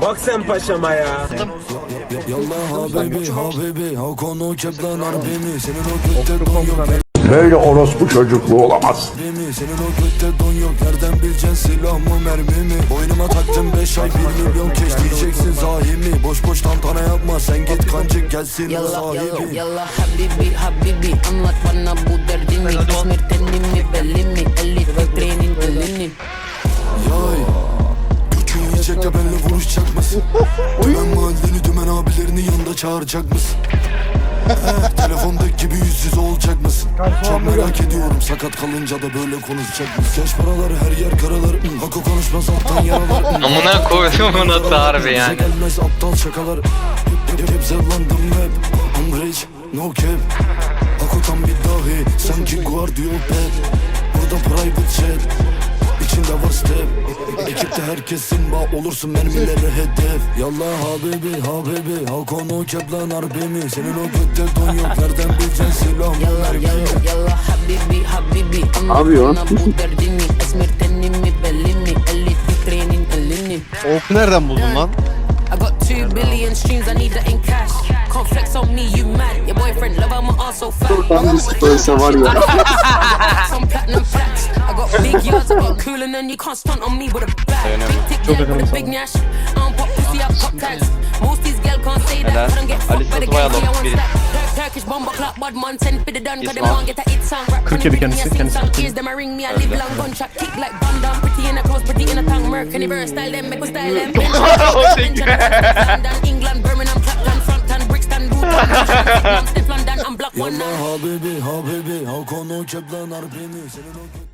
Bak sen paşama ya. Yallah habibi habibi Hakan o keplan harbimi Senin o götte don yok Böyle orospu çocukluğu olamaz. Senin o götte don yok Nereden bileceksin silah mı mermi mi? Boynuma taktım 5 ay 1 milyon keş diyeceksin zahimi Boş boş tantana yapma sen git kancık gelsin Yallah yallah sahibi yallah habibi habibi. Anlat bana bu derdini. İzmir De benimle vuruşacak mısın? Dümen mahalleni dümen abilerini yanında çağıracak mısın? Eh, telefondaki gibi yüz yüze olacak mısın? Çok merak ediyorum sakat kalınca da böyle konuşacak mısın? Yaş paralar her yer karalar hmm, Hako konuşmaz alttan yaralar hmm. Amına koydum nasıl harbi Bize yani. gelmez aptal şakalar Hep hep hep zevlandım hep I'm rich no cap Hako tam bir dahi sanki Guardiol Pep Burada private jet herkesin bağ olursun mermilere hedef Yallah habibi habibi Hakan o keplan harbimi Senin o götte don yok nereden bileceksin silah Yallah mermi yallah yallah habibi habibi Anlat bana bu derdini İzmir tenimi belli mi Elit fikrenin elini Ok nereden buldun lan? I got two billion streams, I need that in cash. Can't flex on me, you mad. Your boyfriend love, I'm also fat. var ya. Some platinum plaques. I got big yards, I got cool, and you can't stunt on me with a bag. Big tick, yeah, with a big nash. I don't pop pussy, I pop tags. Most these girls can't say that. I don't get fucked by the game, see I want stack. Tur- Turkish bomber clock, bad man, send for the done, cause them want get a hit song. Rap 47 kendisi, kendisi song. 47. Ears them a ring me, I live long gunshot, kick like bam down, pretty in a clothes, pretty in a tongue, Merc, and verse style them, make me style them. London, England, Birmingham, Clapton, Frampton, Brixton, Luton, Step London, I'm block one now. Yallah habibi habibi Hakan o keplan harbimi Senin o